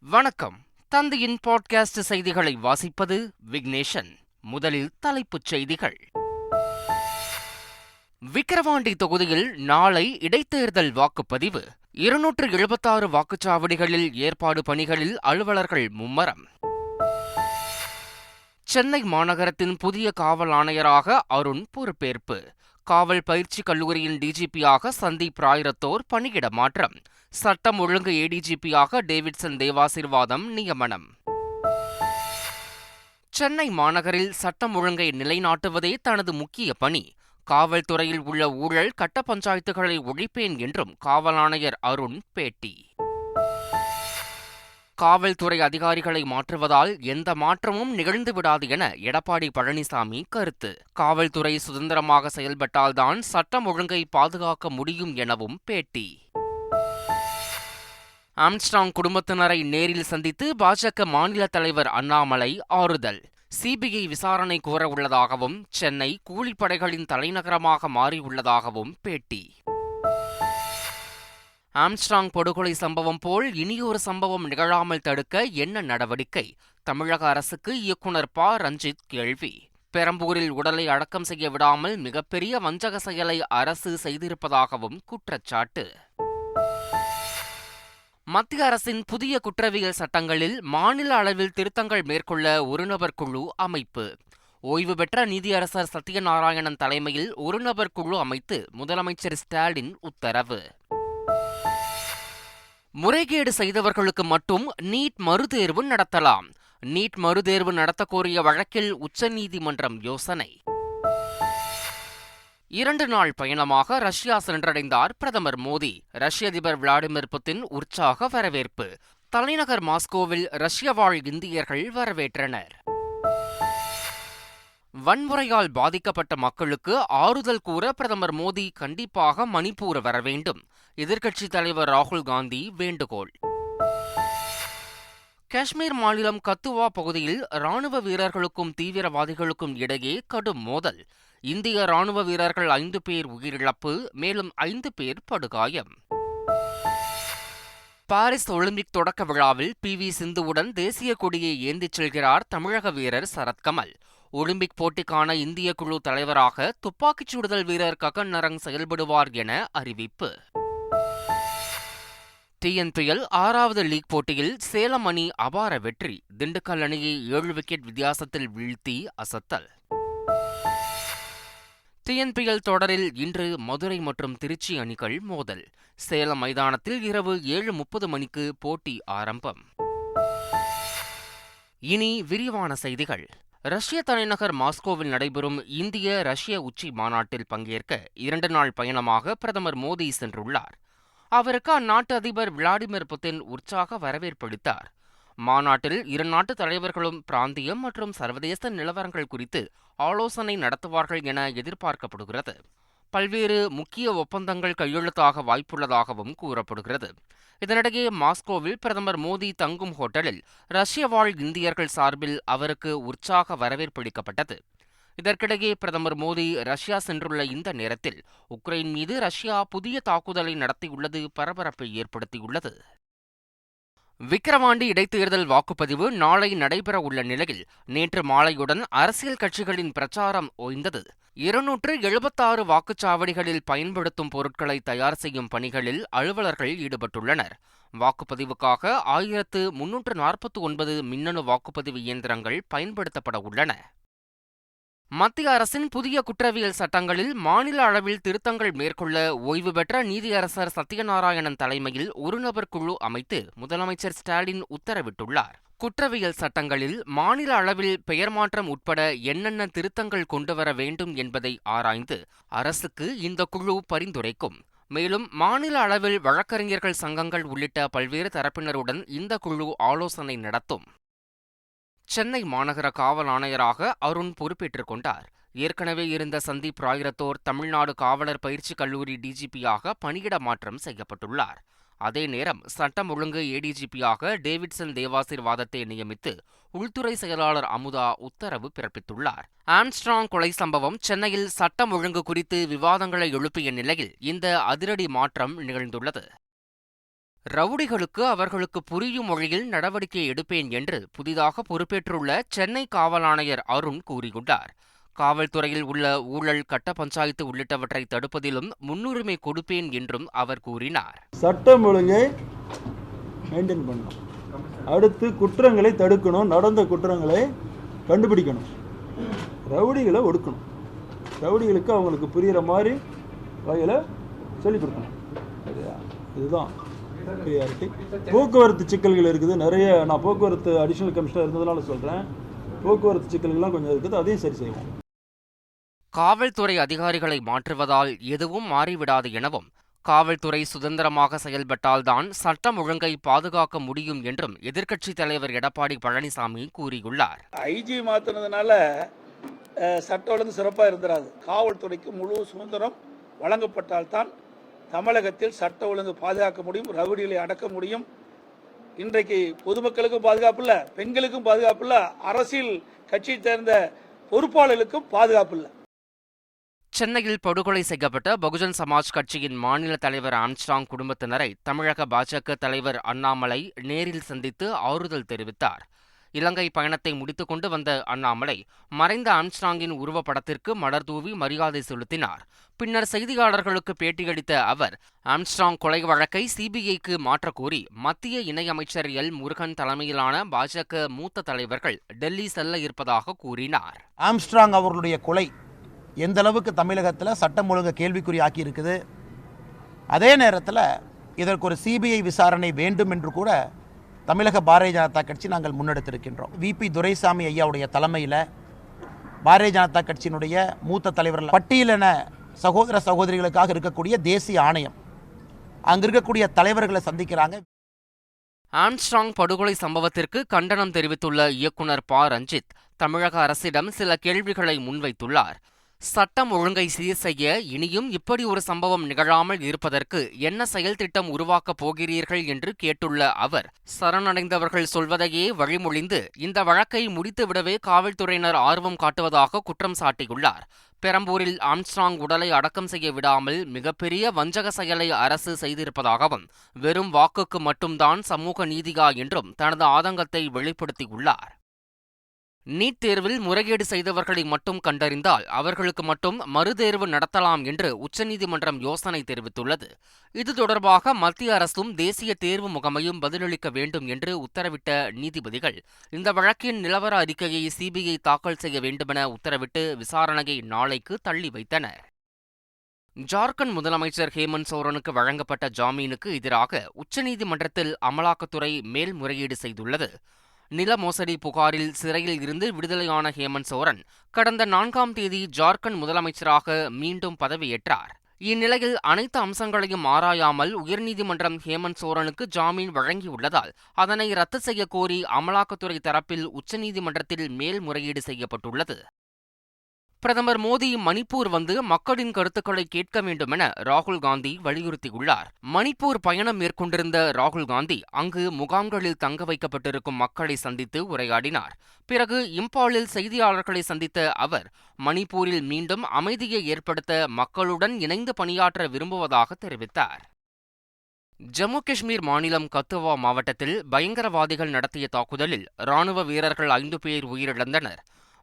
வணக்கம். தந்தையின் பாட்காஸ்ட் செய்திகளை வாசிப்பது விக்னேஷன். முதலில் தலைப்புச் செய்திகள். விக்கிரவாண்டி தொகுதியில் நாளை இடைத்தேர்தல் வாக்குப்பதிவு. இருநூற்று எழுபத்தாறு வாக்குச்சாவடிகளில் ஏற்பாடு பணிகளில் அலுவலர்கள் மும்மரம். சென்னை மாநகரத்தின் புதிய காவல் ஆணையராக அருண் பொறுப்பேற்பு. காவல் பயிற்சி கல்லூரியின் டிஜிபியாக சந்தீப் ராய்ரத்தோர் பணியிட மாற்றம். சட்டம் ஒழுங்கு ஏடிஜிபியாக டேவிட்சன் தேவாசிர்வாதம் நியமனம். சென்னை மாநகரில் சட்டம் ஒழுங்கை நிலைநாட்டுவதே தனது முக்கிய பணி. காவல்துறையில் உள்ள ஊழல் கட்ட பஞ்சாயத்துகளை ஒழிப்பேன் என்றும் காவலாணையர் அருண் பேட்டி. காவல்துறை அதிகாரிகளை மாற்றுவதால் எந்த மாற்றமும் நிகழ்ந்துவிடாது என எடப்பாடி பழனிசாமி கருத்து. காவல்துறை சுதந்திரமாக செயல்பட்டால்தான் சட்டம் ஒழுங்கை பாதுகாக்க முடியும் எனவும் பேட்டி. ஆம்ஸ்டாங் குடும்பத்தினரை நேரில் சந்தித்து பாஜக மாநில தலைவர் அண்ணாமலை ஆறுதல். சிபிஐ விசாரணை கோர உள்ளதாகவும் சென்னை கூலிப்படைகளின் தலைநகரமாக மாறியுள்ளதாகவும் பேட்டி. ஆம்ஸ்டாங் படுகொலை சம்பவம் போல் இனியொரு சம்பவம் நிகழாமல் தடுக்க என்ன நடவடிக்கை? தமிழக அரசுக்கு இயக்குனர் ப. ரஞ்சித் கேள்வி. பெரம்பூரில் உடலை அடக்கம் செய்ய விடாமல் மிகப்பெரிய வஞ்சக செயலை அரசு செய்திருப்பதாகவும் குற்றச்சாட்டு. மத்திய அரசின் புதிய குற்றவியல் சட்டங்களில் மாநில அளவில் திருத்தங்கள் மேற்கொள்ள ஒருநபர் குழு அமைப்பு. ஓய்வு பெற்ற நீதியரசர் சத்யநாராயணன் தலைமையில் ஒருநபர் குழு அமைத்து முதலமைச்சர் ஸ்டாலின் உத்தரவு. முறைகேடு செய்தவர்களுக்கு மட்டும் நீட் மறுதேர்வு நடத்தலாம். நீட் மறுதேர்வு நடத்தக்கோரிய வழக்கில் உச்சநீதிமன்றம் யோசனை. இரண்டு நாள் பயணமாக ரஷ்யா சென்றடைந்தார் பிரதமர் மோடி. ரஷ்ய அதிபர் விளாடிமிர் புட்டின் உற்சாக வரவேற்பு. தலைநகர் மாஸ்கோவில் ரஷ்ய வாழ் இந்தியர்கள் வரவேற்றனர். வன்முறையால் பாதிக்கப்பட்ட மக்களுக்கு ஆறுதல் கூற பிரதமர் மோடி கண்டிப்பாக மணிப்பூர் வர வேண்டும். எதிர்க்கட்சித் தலைவர் ராகுல் காந்தி வேண்டுகோள். காஷ்மீர் மாநிலம் கத்துவா பகுதியில் ராணுவ வீரர்களுக்கும் தீவிரவாதிகளுக்கும் இடையே கடும் மோதல். இந்திய ராணுவ வீரர்கள் ஐந்து பேர் உயிரிழப்பு மேலும் ஐந்து பேர் படுகாயம். பாரிஸ் ஒலிம்பிக் தொடக்க விழாவில் பி வி சிந்துவுடன் தேசிய கொடியை ஏந்திச் செல்கிறார் தமிழக வீரர் சரத்கமல் ஒலிம்பிக் போட்டிக்கான இந்திய குழு தலைவராக துப்பாக்கிச் சுடுதல் வீரர் ககன் நரங் செயல்படுவார் என அறிவிப்பு. டிஎன்பிஎல் ஆறாவது லீக் போட்டியில் சேலம் அணி அபார வெற்றி திண்டுக்கல் அணியை ஏழு விக்கெட் வித்தியாசத்தில் வீழ்த்தி அசத்தல். டிஎன்பிஎல் தொடரில் இன்று மதுரை மற்றும் திருச்சி அணிகள் மோதல். சேலம் மைதானத்தில் இரவு ஏழு முப்பது மணிக்கு போட்டி ஆரம்பம். இனி விரிவான செய்திகள். ரஷ்ய தலைநகர் மாஸ்கோவில் நடைபெறும் இந்திய ரஷ்ய உச்சி மாநாட்டில் பங்கேற்க இரண்டு நாள் பயணமாக பிரதமர் மோடி சென்றுள்ளார். அவருக்கு அந்நாட்டு அதிபர் விளாடிமிர் புட்டின் உற்சாக வரவேற்பளித்தார் மாநாட்டில் இரு நாட்டு தலைவர்களும் பிராந்தியம் மற்றும் சர்வதேச நிலவரங்கள் குறித்து ஆலோசனை நடத்துவார்கள் என எதிர்பார்க்கப்படுகிறது. பல்வேறு முக்கிய ஒப்பந்தங்கள் கையெழுத்தாக வாய்ப்புள்ளதாகவும் கூறப்படுகிறது. இதனிடையே மாஸ்கோவில் பிரதமர் மோடி தங்கும் ஹோட்டலில் ரஷ்ய வாழ் இந்தியர்கள் சார்பில் அவருக்கு உற்சாக வரவேற்பளிக்கப்பட்டது இதற்கிடையே பிரதமர் மோடி ரஷ்யா சென்றுள்ள இந்த நேரத்தில் உக்ரைன் மீது ரஷ்யா புதிய தாக்குதலை நடத்தியுள்ளது பரபரப்பை ஏற்படுத்தியுள்ளது. விக்கிரவாண்டி இடைத்தேர்தல் வாக்குப்பதிவு நாளை நடைபெற உள்ள நிலையில் நேற்று மாலையுடன் அரசியல் கட்சிகளின் பிரச்சாரம் ஓய்ந்தது. இருநூற்று எழுபத்தாறு வாக்குச்சாவடிகளில் பயன்படுத்தும் பொருட்களை தயார் செய்யும் பணிகளில் அலுவலர்கள் ஈடுபட்டுள்ளனர். வாக்குப்பதிவுக்காக ஆயிரத்து முன்னூற்று நாற்பத்தி ஒன்பது மின்னணு வாக்குப்பதிவு இயந்திரங்கள் பயன்படுத்தப்பட உள்ளன. மத்திய அரசின் புதிய குற்றவியல் சட்டங்களில் மாநில அளவில் திருத்தங்கள் மேற்கொள்ள ஓய்வு பெற்ற நீதியரசர் சத்யநாராயணன் தலைமையில் ஒருநபர் குழு அமைத்து முதலமைச்சர் ஸ்டாலின் உத்தரவிட்டுள்ளார். குற்றவியல் சட்டங்களில் மாநில அளவில் பெயர் மாற்றம் உட்பட என்னென்ன திருத்தங்கள் கொண்டுவர வேண்டும் என்பதை ஆராய்ந்து அரசுக்கு இந்த குழு பரிந்துரைக்கும். மேலும் மாநில அளவில் வழக்கறிஞர்கள் சங்கங்கள் உள்ளிட்ட பல்வேறு தரப்பினருடன் இந்த குழு ஆலோசனை நடத்தும். சென்னை மாநகர காவல் ஆணையராக அருண் பொறுப்பேற்றுக் கொண்டார். ஏற்கனவே இருந்த சந்தீப் ராயிரத்தோர் தமிழ்நாடு காவலர் பயிற்சி கல்லூரி டிஜிபியாக பணியிட மாற்றம் செய்யப்பட்டுள்ளார். அதே நேரம் சட்டம் ஒழுங்கு ஏடிஜிபியாக டேவிட்சன் தேவாசிர்வாதத்தை நியமித்து உள்துறை செயலாளர் அமுதா உத்தரவு பிறப்பித்துள்ளார். ஆம்ஸ்ட்ராங் கொலை சம்பவம் சென்னையில் சட்டம் ஒழுங்கு குறித்து விவாதங்களை எழுப்பிய நிலையில் இந்த அதிரடி மாற்றம் நிகழ்ந்துள்ளது. ரவுடிகளுக்கு அவர்களுக்கு புரியும் மொழியில் நடவடிக்கை எடுப்பேன் என்று புதிதாக பொறுப்பேற்றுள்ள சென்னை காவல் ஆணையர் அருண் கூறியுள்ளார். காவல்துறையில் உள்ள ஊழல் கட்ட பஞ்சாயத்து உள்ளிட்டவற்றை தடுப்பதிலும் முன்னுரிமை கொடுப்பேன் என்றும் அவர் கூறினார். சட்டம் ஒழுங்கை மெயின்டைன் பண்ணணும். அடுத்து குற்றங்களை தடுக்கணும் நடந்த குற்றங்களை கண்டுபிடிக்கணும். ரவுடிகளை ஒடுக்கணும். ரவுடிகளுக்கு அவங்களுக்கு புரிகிற மாதிரி வகையில் சொல்லிக் கொடுக்கணும். சரியா? இதுதான். ப்ரியாரிட்டி போக்குவரத்து சிக்கல்கள் இருக்குது. நிறைய நான் போக்குவரத்து அடிஷனல் கமிஷனர் இருந்ததுனால சொல்கிறேன் போக்குவரத்து சிக்கல்கள்லாம் கொஞ்சம் இருக்குது. அதையும் சரி செய்வோம். காவல்துறை அதிகாரிகளை மாற்றுவதால் எதுவும் மாறிவிடாது எனவும் காவல்துறை சுதந்திரமாக செயல்பட்டால்தான் சட்டம் ஒழுங்கை பாதுகாக்க முடியும் என்றும் எதிர்க்கட்சித் தலைவர் எடப்பாடி பழனிசாமி கூறியுள்ளார். ஐஜி மாற்றினதுனால சட்ட ஒழுங்கு சிறப்பாக இருந்துராது. காவல்துறைக்கு முழு சுதந்திரம் வழங்கப்பட்டால்தான் தமிழகத்தில் சட்ட ஒழுங்கு பாதுகாக்க முடியும் ரவுடிகளை அடக்க முடியும். இன்றைக்கு பொதுமக்களுக்கும் பாதுகாப்பு இல்லை பெண்களுக்கும் பாதுகாப்பு இல்லை அரசியல் கட்சியை சேர்ந்த பொறுப்பாளர்களுக்கும் பாதுகாப்பு இல்லை. சென்னையில் படுகொலை செய்யப்பட்ட பகுஜன் சமாஜ் கட்சியின் மாநில தலைவர் ஆம்ஸ்டாங் குடும்பத்தினரை தமிழக பாஜக தலைவர் அண்ணாமலை நேரில் சந்தித்து ஆறுதல் தெரிவித்தார். இலங்கை பயணத்தை முடித்துக்கொண்டு வந்த அண்ணாமலை மறைந்த ஆம்ஸ்டாங்கின் உருவப்படத்திற்கு மலர் தூவி மரியாதை செலுத்தினார். பின்னர் செய்தியாளர்களுக்கு பேட்டியளித்த அவர் ஆம்ஸ்டாங் கொலை வழக்கை சிபிஐக்கு மாற்றக்கோரி மத்திய இணையமைச்சர் எல். முருகன் தலைமையிலான பாஜக மூத்த தலைவர்கள் டெல்லி செல்ல இருப்பதாக கூறினார். ஆம்ஸ்ட்ராங் அவர்களுடைய கொலை எந்த அளவுக்கு தமிழகத்தில் சட்டம் ஒழுங்கு கேள்விக்குறி ஆக்கியிருக்குது அதே நேரத்தில் இதற்கு ஒரு சிபிஐ விசாரணை வேண்டும் என்று கூட தமிழக பாரதிய ஜனதா கட்சி நாங்கள் முன்னெடுத்திருக்கின்றோம். விபி துரைசாமி ஐயாவுடைய தலைமையில் பாரதிய ஜனதா கட்சியினுடைய மூத்த தலைவர்கள் பட்டியலின சகோதர சகோதரிகளுக்காக இருக்கக்கூடிய தேசிய ஆணையம். அங்கே இருக்கக்கூடிய தலைவர்களை சந்திக்கிறாங்க. ஆம்ஸ்ட்ராங் படுகொலை சம்பவத்திற்கு கண்டனம் தெரிவித்துள்ள இயக்குனர் ப. ரஞ்சித் தமிழக அரசிடம் சில கேள்விகளை முன்வைத்துள்ளார். சட்டம் ஒழுங்கை சீர் செய்ய இனியும் இப்படி ஒரு சம்பவம் நிகழாமல் இருப்பதற்கு என்ன செயல் திட்டம் உருவாக்கப் போகிறீர்கள் என்று கேட்டுள்ள அவர் சரணடைந்தவர்கள் சொல்வதையே வழிமொழிந்து இந்த வழக்கை முடித்துவிடவே காவல்துறையினர் ஆர்வம் காட்டுவதாக குற்றம் சாட்டியுள்ளார். பெரம்பூரில் ஆம்ஸ்ட்ராங் உடலை அடக்கம் செய்ய விடாமல் மிகப்பெரிய வஞ்சக செயலை அரசு செய்திருப்பதாகவும் வெறும் வாக்குக்கு மட்டும்தான் சமூக நீதியா என்றும் தனது ஆதங்கத்தை வெளிப்படுத்தியுள்ளார். நீட் தேர்வில் முறைகேடு செய்தவர்களை மட்டும் கண்டறிந்தால் அவர்களுக்கு மட்டும் மறுதேர்வு நடத்தலாம் என்று உச்சநீதிமன்றம் யோசனை தெரிவித்துள்ளது. இது தொடர்பாக மத்திய அரசும் தேசிய தேர்வு முகமையும் பதிலளிக்க வேண்டும் என்று உத்தரவிட்ட நீதிபதிகள் இந்த வழக்கின் நிலவர அறிக்கையை சிபிஐ தாக்கல் செய்ய வேண்டுமென உத்தரவிட்டு விசாரணையை நாளைக்கு தள்ளி வைத்தனர். ஜார்க்கண்ட் முதலமைச்சர் ஹேமந்த் சோரனுக்கு வழங்கப்பட்ட ஜாமீனுக்கு எதிராக உச்சநீதிமன்றத்தில் அமலாக்கத்துறை மேல்முறையீடு செய்துள்ளது. நில மோசடி புகாரில் சிறையில் இருந்து விடுதலையான ஹேமந்த் சோரன் கடந்த நான்காம் தேதி ஜார்க்கண்ட் முதலமைச்சராக மீண்டும் பதவியேற்றார். இந்நிலையில் அனைத்து அம்சங்களையும் ஆராயாமல் உயர்நீதிமன்றம் ஹேமந்த் சோரனுக்கு ஜாமீன் வழங்கியுள்ளதால் அதனை ரத்து செய்ய கோரி அமலாக்கத்துறை தரப்பில் உச்சநீதிமன்றத்தில் மேல்முறையீடு செய்யப்பட்டுள்ளது. பிரதமர் மோடி மணிப்பூர் வந்து மக்களின் கருத்துக்களை கேட்க வேண்டும் என ராகுல் காந்தி வலியுறுத்தியுள்ளார். மணிப்பூர் பயணம் மேற்கொண்டிருந்த ராகுல் காந்தி அங்கு முகாம்களில் தங்க வைக்கப்பட்டிருக்கும் மக்களை சந்தித்து உரையாடினார். பிறகு இம்பாலில் செய்தியாளர்களை சந்தித்த அவர் மணிப்பூரில் மீண்டும் அமைதியை ஏற்படுத்த மக்களுடன் இணைந்து பணியாற்ற விரும்புவதாக தெரிவித்தார். ஜம்மு காஷ்மீர் மாநிலம் கத்துவா மாவட்டத்தில் பயங்கரவாதிகள் நடத்திய தாக்குதலில் ராணுவ வீரர்கள் ஐந்து பேர் உயிரிழந்தனர்.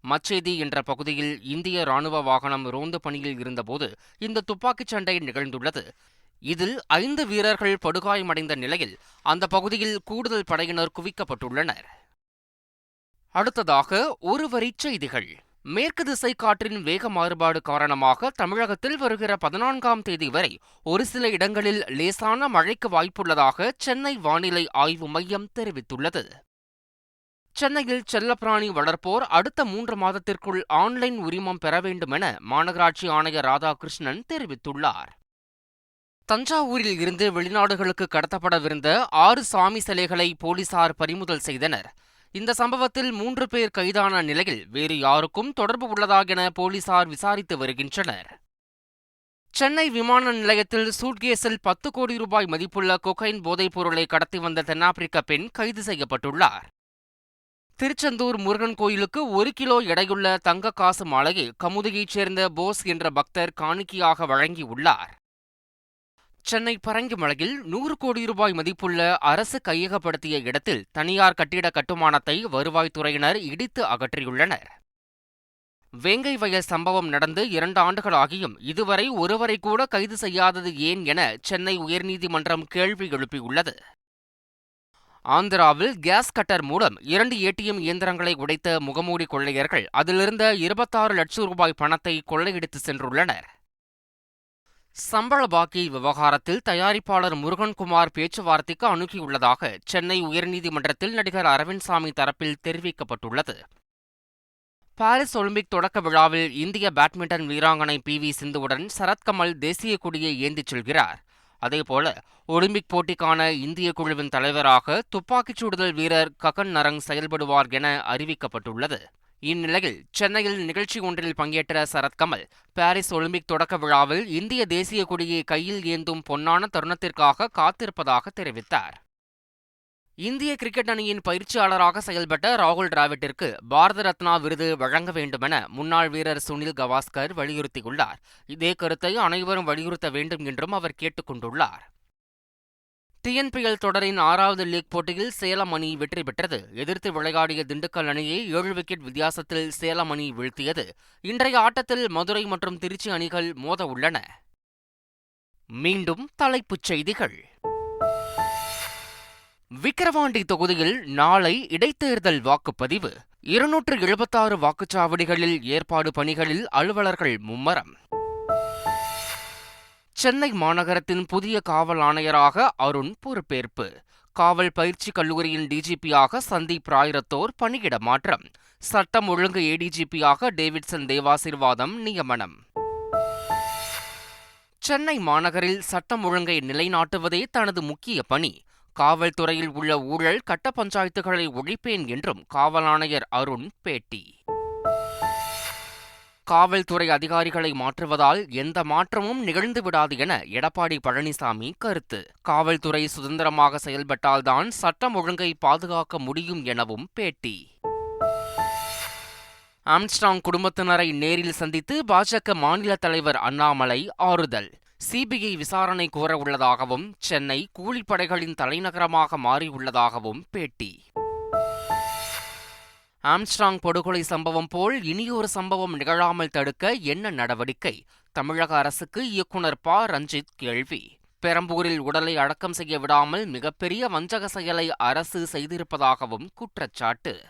மச்சேதி என்ற பகுதியில் இந்திய ராணுவ வாகனம் ரோந்து பணியில் இருந்தபோது இந்த துப்பாக்கிச் சண்டை நிகழ்ந்துள்ளது. இதில் ஐந்து வீரர்கள் படுகாயமடைந்த நிலையில் அந்த பகுதியில் கூடுதல் படையினர் குவிக்கப்பட்டுள்ளனர். அடுத்ததாக ஒரு வரி செய்திகள். மேற்கு திசை காற்றின் வேக மாறுபாடு காரணமாக தமிழகத்தில் வருகிற பதினான்காம் தேதி வரை ஒரு சில இடங்களில் லேசான மழைக்கு வாய்ப்புள்ளதாக சென்னை வானிலை ஆய்வு மையம் தெரிவித்துள்ளது. சென்னையில் செல்லப்பிராணி வளர்ப்போர் அடுத்த மூன்று மாதத்திற்குள் ஆன்லைன் உரிமம் பெற வேண்டும் என மாநகராட்சி ஆணையர் ராதாகிருஷ்ணன் தெரிவித்துள்ளார். தஞ்சாவூரில் இருந்து வெளிநாடுகளுக்கு கடத்தப்படவிருந்த ஆறு சாமி சிலைகளை போலீசார் பறிமுதல் செய்தனர். இந்த சம்பவத்தில் மூன்று பேர் கைதான நிலையில் வேறு யாருக்கும் தொடர்பு உள்ளதாக என போலீசார் விசாரித்து வருகின்றனர். சென்னை விமான நிலையத்தில் சூட்கேஸில் பத்து கோடி ரூபாய் மதிப்புள்ள கொகைன் போதைப் பொருளை கடத்தி வந்த தென்னாப்பிரிக்க பெண் கைது செய்யப்பட்டுள்ளார். திருச்செந்தூர் முருகன் கோயிலுக்கு ஒரு கிலோ எடையுள்ள தங்க காசு மாலையை கமுதியைச் சேர்ந்த போஸ் என்ற பக்தர் காணிக்கையாக வழங்கியுள்ளார். சென்னை பரங்கிமலையில் நூறு கோடி ரூபாய் மதிப்புள்ள அரசு கையகப்படுத்திய இடத்தில் தனியார் கட்டிட கட்டுமானத்தை வருவாய்த்துறையினர் இடித்து அகற்றியுள்ளனர். வேங்கை வயல் சம்பவம் நடந்து இரண்டு ஆண்டுகளாகியும் இதுவரை ஒருவரை கூட கைது செய்யாதது ஏன் என சென்னை உயர்நீதிமன்றம் கேள்வி எழுப்பியுள்ளது. ஆந்திராவில் கேஸ் கட்டர் மூலம் இரண்டு ஏடிஎம் இயந்திரங்களை உடைத்த முகமூடி கொள்ளையர்கள் அதிலிருந்த இருபத்தாறு லட்சம் ரூபாய் பணத்தை கொள்ளையடித்து சென்றுள்ளனர். சம்பள பாக்கி விவகாரத்தில் தயாரிப்பாளர் முருகன்குமார் பேச்சுவார்த்தைக்கு அணுகியுள்ளதாக சென்னை உயர்நீதிமன்றத்தில் நடிகர் அரவிந்த்சாமி தரப்பில் தெரிவிக்கப்பட்டுள்ளது. பாரிஸ் ஒலிம்பிக் தொடக்க விழாவில் இந்திய பேட்மிண்டன் வீராங்கனை பி வி சிந்துவுடன் சரத்கமல் தேசிய கொடியை ஏந்திச் செல்கிறார். அதேபோல ஒலிம்பிக் போட்டிக்கான இந்திய குழுவின் தலைவராக துப்பாக்கிச் சுடுதல் வீரர் ககன் நரங் செயல்படுவார் என அறிவிக்கப்பட்டுள்ளது. இந்நிலையில் சென்னையில் நிகழ்ச்சி ஒன்றில் பங்கேற்ற சரத்கமல் பாரிஸ் ஒலிம்பிக் தொடக்க விழாவில் இந்திய தேசிய கொடியை கையில் ஏந்தும் பொன்னான தருணத்திற்காக காத்திருப்பதாக தெரிவித்தார். இந்திய கிரிக்கெட் அணியின் பயிற்சியாளராக செயல்பட்ட ராகுல் டிராவிட்டிற்கு பாரத ரத்னா விருது வழங்க வேண்டுமென முன்னாள் வீரர் சுனில் கவாஸ்கர் வலியுறுத்தியுள்ளார். இதே கருத்தை அனைவரும் வலியுறுத்த வேண்டும் என்றும் அவர் கேட்டுக்கொண்டுள்ளார் டிஎன்பிஎல் தொடரின் ஆறாவது லீக் போட்டியில் சேலம் அணி வெற்றி பெற்றது. எதிர்த்து விளையாடிய திண்டுக்கல் அணியை ஏழு விக்கெட் வித்தியாசத்தில் சேலம் அணி வீழ்த்தியது. இன்றைய ஆட்டத்தில் மதுரை மற்றும் திருச்சி அணிகள் மோத உள்ளன. மீண்டும் தலைப்புச் செய்திகள். விக்கிரவாண்டி தொகுதியில் நாளை இடைத்தேர்தல் வாக்குப்பதிவு. இருநூற்று எழுபத்தாறு வாக்குச்சாவடிகளில் ஏற்பாடு பணிகளில் அலுவலர்கள் மும்மரம். சென்னை மாநகரத்தின் புதிய காவல் ஆணையராக அருண் பொறுப்பேற்பு. காவல் பயிற்சி கல்லூரியின் டிஜிபியாக சந்தீப் ராய்ரத்தோர் பணியிட மாற்றம். சட்டம் ஒழுங்கு ஏடிஜிபியாக டேவிட்சன் தேவாசிர்வாதம் நியமனம். சென்னை மாநகரில் சட்டம் ஒழுங்கை நிலைநாட்டுவதே தனது முக்கிய பணி. காவல்துறையில் உள்ள ஊழல் கட்ட பஞ்சாயத்துகளை ஒழிப்பேன் என்றும் காவல் ஆணையர் அருண் பேட்டி. காவல்துறை அதிகாரிகளை மாற்றுவதால் எந்த மாற்றமும் நிகழ்ந்து விடாது என எடப்பாடி பழனிசாமி கருத்து. காவல்துறை சுதந்திரமாக செயல்பட்டால்தான் சட்டம் ஒழுங்கை பாதுகாக்க முடியும் எனவும் பேட்டி. ஆம்ஸ்டாங் குடும்பத்தினரை நேரில் சந்தித்து பாஜக மாநில தலைவர் அண்ணாமலை ஆறுதல். சிபிஐ விசாரணை கோர உள்ளதாகவும் சென்னை கூலிப்படைகளின் தலைநகரமாக மாறியுள்ளதாகவும் பேட்டி. ஆம்ஸ்ட்ராங் படுகொலை சம்பவம் போல் இனியொரு சம்பவம் நிகழாமல் தடுக்க என்ன நடவடிக்கை? தமிழக அரசுக்கு இயக்குனர் ப. ரஞ்சித் கேள்வி. பெரம்பூரில் உடலை அடக்கம் செய்ய விடாமல் மிகப்பெரிய வஞ்சக செயலை அரசு செய்திருப்பதாகவும் குற்றச்சாட்டு.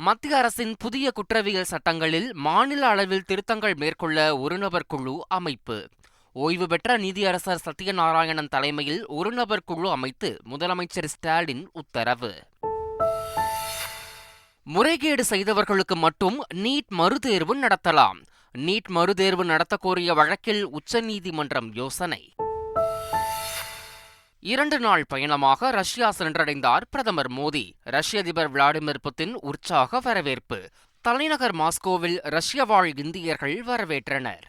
மத்திய அரசின் புதிய குற்றவியல் சட்டங்களில் மாநில அளவில் திருத்தங்கள் மேற்கொள்ள ஒருநபர் குழு அமைப்பு. ஓய்வு பெற்ற நீதியரசர் சத்யநாராயணன் தலைமையில் ஒருநபர் குழு அமைத்து முதலமைச்சர் ஸ்டாலின் உத்தரவு. முறைகேடு செய்தவர்களுக்கு மட்டும் நீட் மறுதேர்வு நடத்தலாம். நீட் மறுதேர்வு நடத்தக்கோரிய வழக்கில் உச்சநீதிமன்றம் யோசனை. இரண்டு நாள் பயணமாக ரஷ்யா சென்றடைந்தார் பிரதமர் மோடி. ரஷ்ய அதிபர் விளாடிமிர் புட்டின் உற்சாக வரவேற்பு. தலைநகர் மாஸ்கோவில் ரஷ்ய வாழ் இந்தியர்கள் வரவேற்றனர்.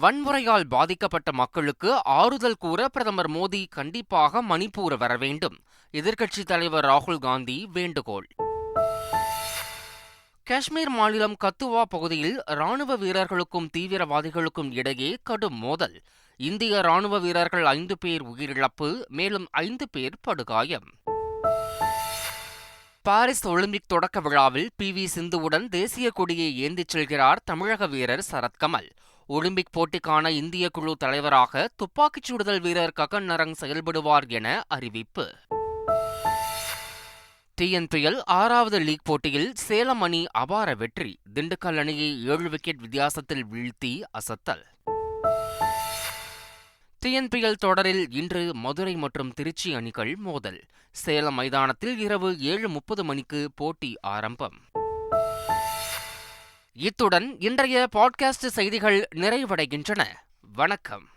வன்முறையால் பாதிக்கப்பட்ட மக்களுக்கு ஆறுதல் கூற பிரதமர் மோடி கண்டிப்பாக மணிப்பூர் வர வேண்டும். எதிர்க்கட்சித் தலைவர் ராகுல் காந்தி வேண்டுகோள். காஷ்மீர் மாநிலம் கத்துவா பகுதியில் ராணுவ வீரர்களுக்கும் தீவிரவாதிகளுக்கும் இடையே கடும் மோதல். இந்திய ராணுவ வீரர்கள் ஐந்து பேர் உயிரிழப்பு மேலும் ஐந்து பேர் படுகாயம். பாரிஸ் ஒலிம்பிக் தொடக்க விழாவில் பி வி சிந்துவுடன் தேசிய கொடியை ஏந்திச் செல்கிறார் தமிழக வீரர் சரத்கமல் ஒலிம்பிக் போட்டிக்கான இந்திய குழு தலைவராக துப்பாக்கிச் சுடுதல் வீரர் ககன் நரங் செயல்படுவார் என அறிவிப்பு. டிஎன்பிஎல் ஆறாவது லீக் போட்டியில் சேலம் அணி அபார வெற்றி திண்டுக்கல் அணியை ஏழு விக்கெட் வித்தியாசத்தில் வீழ்த்தி அசத்தல். டிஎன்பிஎல் தொடரில் இன்று மதுரை மற்றும் திருச்சி அணிகள் மோதல். சேலம் மைதானத்தில் இரவு ஏழு முப்பது மணிக்கு போட்டி ஆரம்பம். இத்துடன் இன்றைய பாட்காஸ்ட் செய்திகள் நிறைவடைகின்றன. வணக்கம்.